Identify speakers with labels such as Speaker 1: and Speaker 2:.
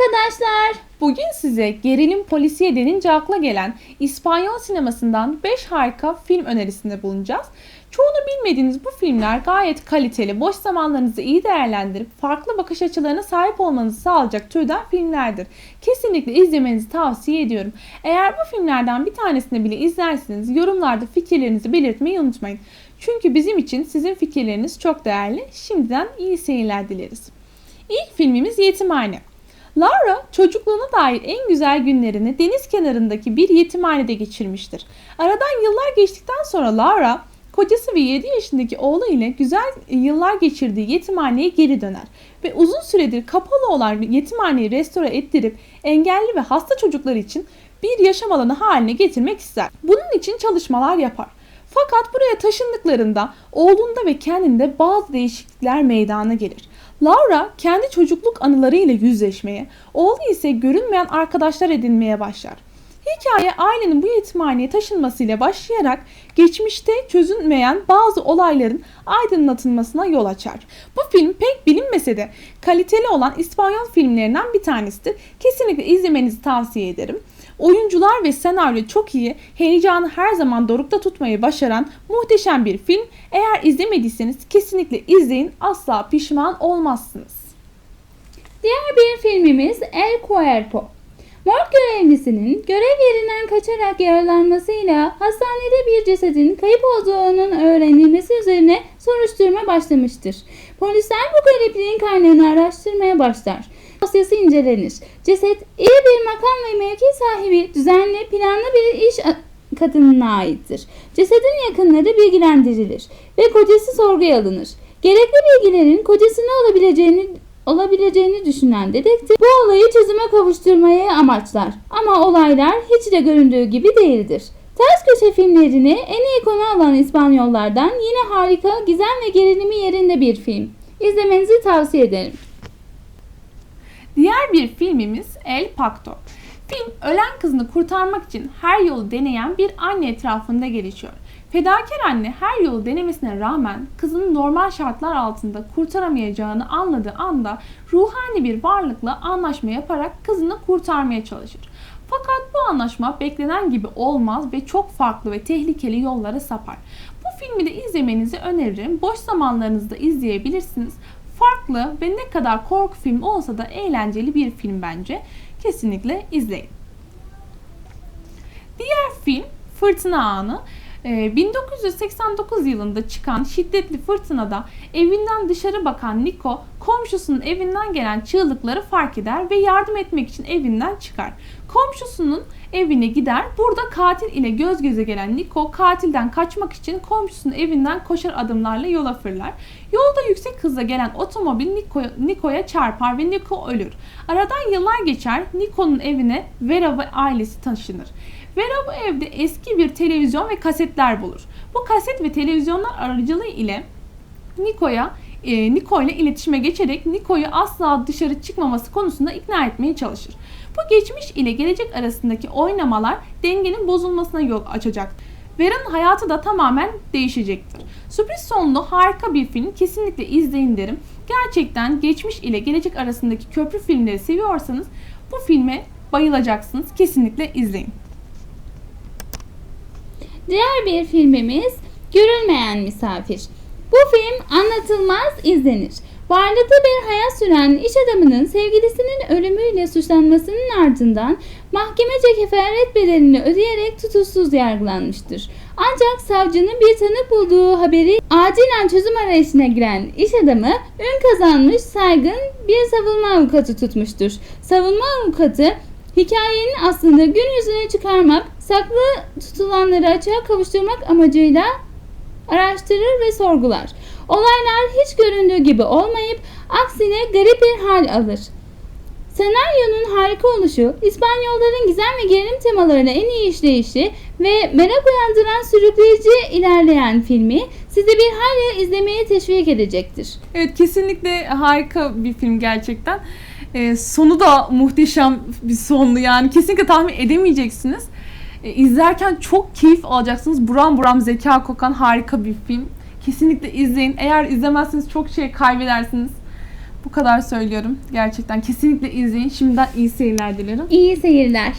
Speaker 1: arkadaşlar.
Speaker 2: Bugün size gerilim polisiye denince akla gelen İspanyol sinemasından 5 harika film önerisinde bulunacağız. Çoğunu bilmediğiniz bu filmler gayet kaliteli, boş zamanlarınızı iyi değerlendirip farklı bakış açılarına sahip olmanızı sağlayacak türden filmlerdir. Kesinlikle izlemenizi tavsiye ediyorum. Eğer bu filmlerden bir tanesini bile izlerseniz yorumlarda fikirlerinizi belirtmeyi unutmayın. Çünkü bizim için sizin fikirleriniz çok değerli. Şimdiden iyi seyirler dileriz. İlk filmimiz Yetimhane. Laura çocukluğuna dair en güzel günlerini deniz kenarındaki bir yetimhanede geçirmiştir. Aradan yıllar geçtikten sonra Laura kocası ve 7 yaşındaki oğlu ile güzel yıllar geçirdiği yetimhaneye geri döner ve uzun süredir kapalı olan yetimhaneyi restore ettirip engelli ve hasta çocuklar için bir yaşam alanı haline getirmek ister. Bunun için çalışmalar yapar. Fakat buraya taşındıklarında oğlunda ve kendinde bazı değişiklikler meydana gelir. Laura kendi çocukluk anılarıyla yüzleşmeye, oğlu ise görünmeyen arkadaşlar edinmeye başlar. Hikaye ailenin bu yetimhaneye taşınmasıyla başlayarak geçmişte çözülmeyen bazı olayların aydınlatılmasına yol açar. Bu film pek bilinmese de kaliteli olan İspanyol filmlerinden bir tanesidir. Kesinlikle izlemenizi tavsiye ederim. Oyuncular ve senaryo çok iyi, heyecanı her zaman dorukta tutmayı başaran muhteşem bir film. Eğer izlemediyseniz kesinlikle izleyin, asla pişman olmazsınız.
Speaker 1: Diğer bir filmimiz El Cuerpo. Morg görevlisinin görev yerinden kaçarak yaralanmasıyla hastanede bir cesedin kayıp olduğunun öğrenilmesi üzerine soruşturma başlamıştır. Polisler bu garipliğin kaynağını araştırmaya başlar. Dosyası incelenir. Ceset iyi bir makam ve mevki sahibi düzenli planlı bir iş kadınına aittir. Cesedin yakınları bilgilendirilir ve kocası sorguya alınır. Gerekli bilgilerin kocasına olabileceğini olabileceğini düşünen dedektif bu olayı çözüme kavuşturmayı amaçlar. Ama olaylar hiç de göründüğü gibi değildir. Ters köşe filmlerini en iyi konu alan İspanyollardan yine harika, gizem ve gerilimi yerinde bir film. İzlemenizi tavsiye ederim.
Speaker 2: Diğer bir filmimiz El Pacto. Film ölen kızını kurtarmak için her yolu deneyen bir anne etrafında gelişiyor. Fedakar anne her yolu denemesine rağmen kızını normal şartlar altında kurtaramayacağını anladığı anda ruhani bir varlıkla anlaşma yaparak kızını kurtarmaya çalışır. Fakat bu anlaşma beklenen gibi olmaz ve çok farklı ve tehlikeli yollara sapar. Bu filmi de izlemenizi öneririm. Boş zamanlarınızda izleyebilirsiniz. Farklı ve ne kadar korku filmi olsa da eğlenceli bir film bence. Kesinlikle izleyin. Diğer film Fırtına Anı. 1989 ee, yılında çıkan şiddetli fırtınada evinden dışarı bakan Nico komşusunun evinden gelen çığlıkları fark eder ve yardım etmek için evinden çıkar. Komşusunun evine gider. Burada katil ile göz göze gelen Nico katilden kaçmak için komşusunun evinden koşar adımlarla yola fırlar. Yolda yüksek hızla gelen otomobil Nico'ya Nico çarpar ve Nico ölür. Aradan yıllar geçer. Nico'nun evine Vera ve ailesi taşınır. Vera bu evde eski bir televizyon ve kasetler bulur. Bu kaset ve televizyonlar aracılığı ile Niko'ya e, Niko ile iletişime geçerek Niko'yu asla dışarı çıkmaması konusunda ikna etmeye çalışır. Bu geçmiş ile gelecek arasındaki oynamalar dengenin bozulmasına yol açacak. Vera'nın hayatı da tamamen değişecektir. Sürpriz sonlu harika bir film. Kesinlikle izleyin derim. Gerçekten geçmiş ile gelecek arasındaki köprü filmleri seviyorsanız bu filme bayılacaksınız. Kesinlikle izleyin.
Speaker 1: Diğer bir filmimiz Görülmeyen Misafir. Bu film anlatılmaz izlenir. Varlıklı bir hayat süren iş adamının sevgilisinin ölümüyle suçlanmasının ardından mahkemece kefaret bedelini ödeyerek tutuksuz yargılanmıştır. Ancak savcının bir tanık bulduğu haberi acilen çözüm arayışına giren iş adamı ün kazanmış saygın bir savunma avukatı tutmuştur. Savunma avukatı hikayenin aslında gün yüzüne çıkarmak, saklı tutulanları açığa kavuşturmak amacıyla araştırır ve sorgular. Olaylar hiç göründüğü gibi olmayıp aksine garip bir hal alır. Senaryonun harika oluşu, İspanyolların gizem ve gerilim temalarına en iyi işleyişi ve merak uyandıran sürükleyici ilerleyen filmi sizi bir hayli izlemeye teşvik edecektir.
Speaker 2: Evet kesinlikle harika bir film gerçekten. Ee, sonu da muhteşem bir sonlu yani kesinlikle tahmin edemeyeceksiniz. Ee, izlerken çok keyif alacaksınız. Buram buram zeka kokan harika bir film. Kesinlikle izleyin. Eğer izlemezseniz çok şey kaybedersiniz. Bu kadar söylüyorum. Gerçekten kesinlikle izleyin. Şimdiden iyi seyirler dilerim.
Speaker 1: İyi seyirler.